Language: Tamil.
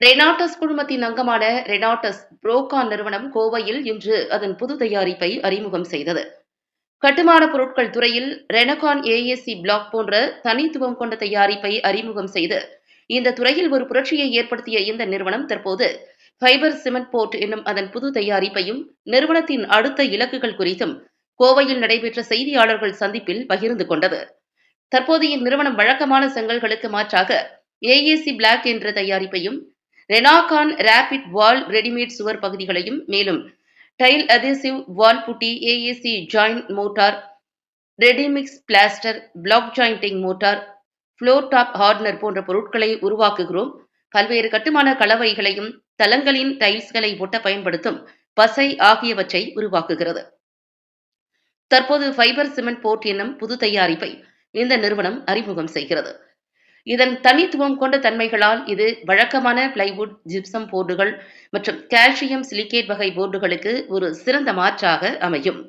ரெனாட்டஸ் குழுமத்தின் அங்கமான ரெனாட்டஸ் புரோகான் நிறுவனம் கோவையில் இன்று அதன் புது தயாரிப்பை அறிமுகம் செய்தது. கட்டுமான பொருட்கள் துறையில் ரெனகான் ஏஎஸ்சி பிளாக் போன்ற தனித்துவம் கொண்ட தயாரிப்பை அறிமுகம் செய்து இந்த துறையில் ஒரு புரட்சியை ஏற்படுத்திய இந்த நிறுவனம் தற்போது ஃபைபர் சிமெண்ட் போர்ட் என்னும் அதன் புது தயாரிப்பையும் நிறுவனத்தின் அடுத்த இலக்குகள் குறித்தும் கோவையில் நடைபெற்ற செய்தியாளர்கள் சந்திப்பில் பகிர்ந்து கொண்டது. தற்போது இந்நிறுவனம் வழக்கமான செங்கல்களுக்கு மாற்றாக ஏஏசி பிளாக் என்ற தயாரிப்பையும் ரெனாகான் ரேபிட் வால் ரெடிமேட் சுவர் பகுதிகளையும் மேலும் tile adhesive wall putty AAC joint mortar ready mix plaster block jointing mortar floor top hardener போன்ற பொருட்களை உருவாக்குகிறோம். பல்வேறு கட்டுமான கலவைகளையும் தளங்களின் டைல்ஸ்களை ஒட்ட பயன்படுத்தும் பசை ஆகியவற்றை உருவாக்குகிறது. தற்போது ஃபைபர் சிமெண்ட் போர்ட் என்னும் புது தயாரிப்பை இந்த நிறுவனம் அறிமுகம் செய்கிறது. இதன் தனித்துவம் கொண்ட தன்மைகளால் இது வழக்கமான பிளைவுட் ஜிப்சம் போர்டுகள் மற்றும் கால்சியம் சிலிகேட் வகை போர்டுகளுக்கு ஒரு சிறந்த மாற்றாக அமையும்.